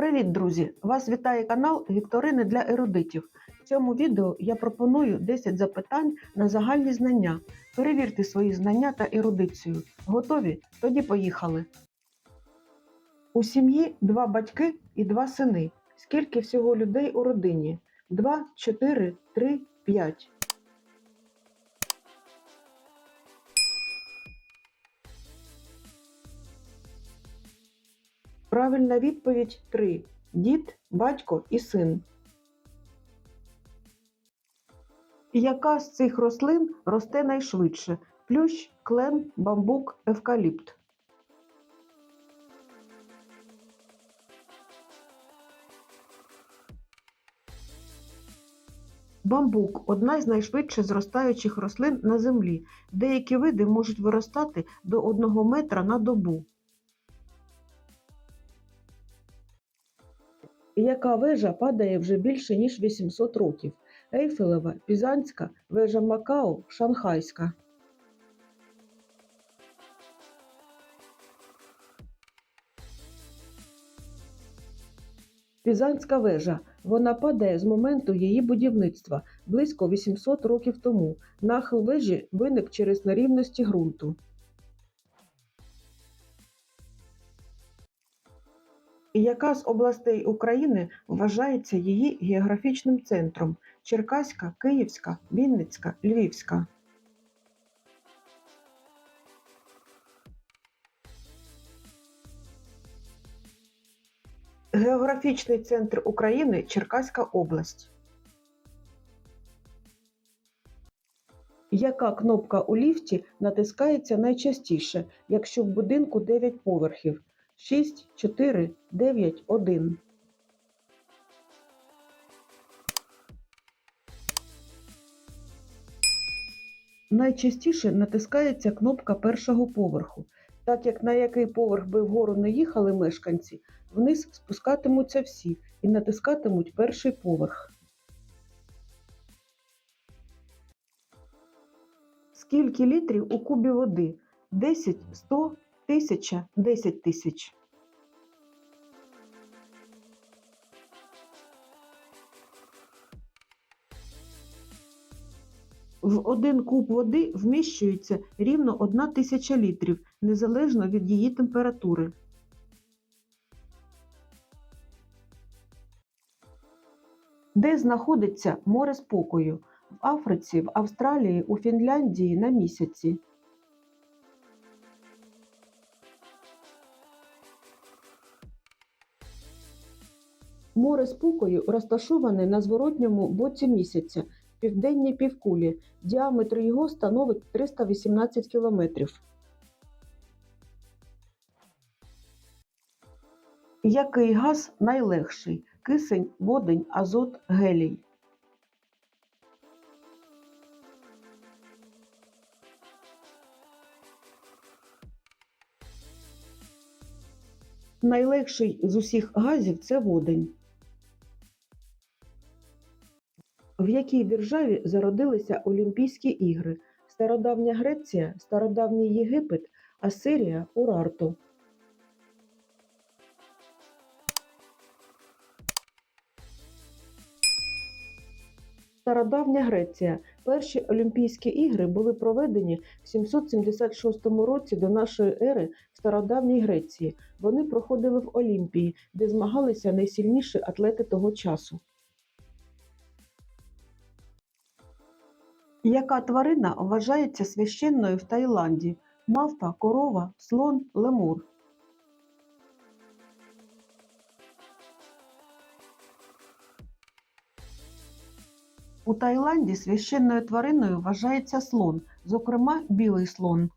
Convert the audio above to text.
Привіт, друзі! Вас вітає канал Вікторини для ерудитів. В цьому відео я пропоную 10 запитань на загальні знання. Перевірте свої знання та ерудицію. Готові? Тоді поїхали. У сім'ї два батьки і два сини. Скільки всього людей у родині? 2, 4, 3, 5. Правильна відповідь 3. Дід, батько і син. Яка з цих рослин росте найшвидше? Плющ, клен, бамбук, евкаліпт. Бамбук одна із найшвидше зростаючих рослин на землі. Деякі види можуть виростати до 1 метра на добу. Яка вежа падає вже більше ніж 800 років? Ейфелева, Пізанська, вежа Макао, Шанхайська. Пізанська вежа. Вона падає з моменту її будівництва близько 800 років тому. Нахил вежі виник через нерівності ґрунту. Яка з областей України вважається її географічним центром? Черкаська, Київська, Вінницька, Львівська. Географічний центр України Черкаська область. Яка кнопка у ліфті натискається найчастіше, якщо в будинку 9 поверхів? 6, 4, 9, 1. Найчастіше натискається кнопка першого поверху. Так як на який поверх би вгору не їхали мешканці, вниз спускатимуться всі і натискатимуть перший поверх. Скільки літрів у кубі води? 10, 100, 1000, 10 тисяч. В один куб води вміщується рівно 1 тисяча літрів, незалежно від її температури. Де знаходиться море спокою? В Африці, в Австралії, у Фінляндії на місяці. Море спокою розташоване на зворотньому боці місяця, в південній півкулі. Діаметр його становить 318 кілометрів. Який газ найлегший? Кисень, водень, азот, гелій. Найлегший з усіх газів це водень. В якій державі зародилися Олімпійські ігри? Стародавня Греція, Стародавній Єгипет, Асирія, Урарту. Стародавня Греція. Перші Олімпійські ігри були проведені в 776 році до нашої ери в Стародавній Греції. Вони проходили в Олімпії, де змагалися найсильніші атлети того часу. Яка тварина вважається священною в Таїланді? Мавпа, корова, слон, лемур. У Таїланді священною твариною вважається слон, зокрема білий слон.